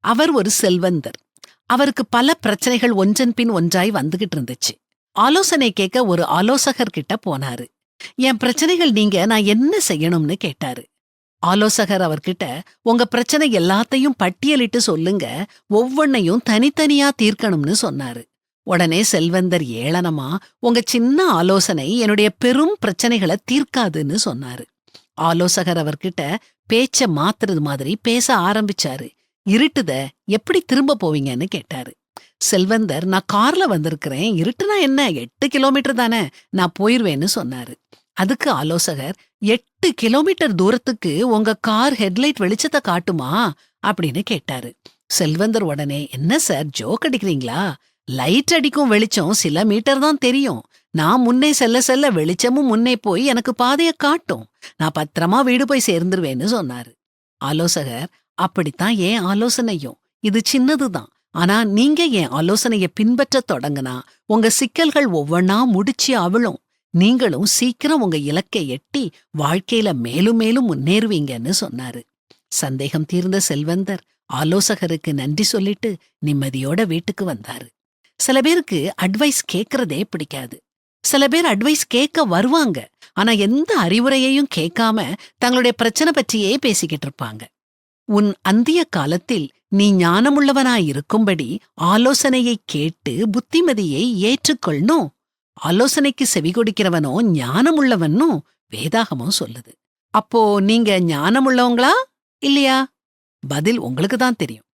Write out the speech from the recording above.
அவர் ஒரு செல்வந்தர். அவருக்கு பல பிரச்சனைகள் ஒன்றன் பின் ஒன்றாய் வந்துகிட்டு இருந்துச்சு. ஆலோசனை கேட்க ஒரு ஆலோசகர் கிட்ட போனாரு. என் பிரச்சனைகள் நீங்க நான் என்ன செய்யணும்னு? கேட்டாரு. ஆலோசகர் அவர்கிட்ட உங்க பிரச்சனை எல்லாத்தையும் பட்டியலிட்டு சொல்லுங்க. ஒவ்வொன்னையும் தனித்தனியா தீர்க்கணும்னு சொன்னாரு. உடனே செல்வந்தர் ஏளனமா உங்க சின்ன ஆலோசனை என்னுடைய பெரும் பிரச்சனைகளை தீர்க்காதுன்னு சொன்னாரு. ஆலோசகர் அவர்கிட்ட பேச்ச மாத்துறது மாதிரி பேச ஆரம்பிச்சாரு. இருட்டுத எப்படி திரும்ப போவீங்கன்னு கேட்டாரு. செல்வந்தர் நான் கார்ல வந்திருக்கிறேன். இருட்டுனா என்ன? எட்டு கிலோமீட்டர் தானே. நான் போயிருவேன்னு சொன்னாரு. அதுக்கு ஆலோசகர் எட்டு கிலோமீட்டர் தூரத்துக்கு உங்க கார் ஹெட்லைட் வெளிச்சத்தை காட்டுமா? அப்படின்னு கேட்டாரு. செல்வந்தர் உடனே என்ன சார் ஜோக் அடிக்கிறீங்களா? லைட் அடிக்கும் வெளிச்சம் சில மீட்டர் தான் தெரியும். நான் முன்னே செல்ல செல்ல வெளிச்சமும் முன்னே போய் எனக்கு பாதைய காட்டும். நான் பத்திரமா வீடு போய் சேர்ந்துருவேன்னு சொன்னாரு. ஆலோசகர் அப்படித்தான் ஏன் ஆலோசனையும். இது சின்னதுதான். ஆனா நீங்க என் ஆலோசனைய பின்பற்றத் தொடங்குனா உங்க சிக்கல்கள் ஒவ்வொன்னா முடிச்சு அவளும் நீங்களும் சீக்கிரம் உங்க இலக்கை எட்டி வாழ்க்கையில மேலும் மேலும் முன்னேறுவீங்கன்னு சொன்னாரு. சந்தேகம் தீர்ந்த செல்வந்தர் ஆலோசகருக்கு நன்றி சொல்லிட்டு நிம்மதியோட வீட்டுக்கு வந்தாரு. சில பேருக்கு அட்வைஸ் கேட்கறதே பிடிக்காது. சில பேர் அட்வைஸ் கேட்க வருவாங்க. ஆனா எந்த அறிவுரையையும் கேட்காம தங்களுடைய பிரச்சனை பற்றியே பேசிக்கிட்டு இருப்பாங்க. உன் அந்திய காலத்தில் நீ ஞானமுள்ளவனாயிருக்கும்படி ஆலோசனையை கேட்டு புத்திமதியை ஏற்றுக்கொள்ளணும் ஆலோசனைக்கு செவி கொடுக்கிறவனோ ஞானமுள்ளவனும் வேதாகமும் சொல்லுது. அப்போ நீங்க ஞானமுள்ளவங்களா? இல்லையா? பதில் உங்களுக்கு தான் தெரியும்.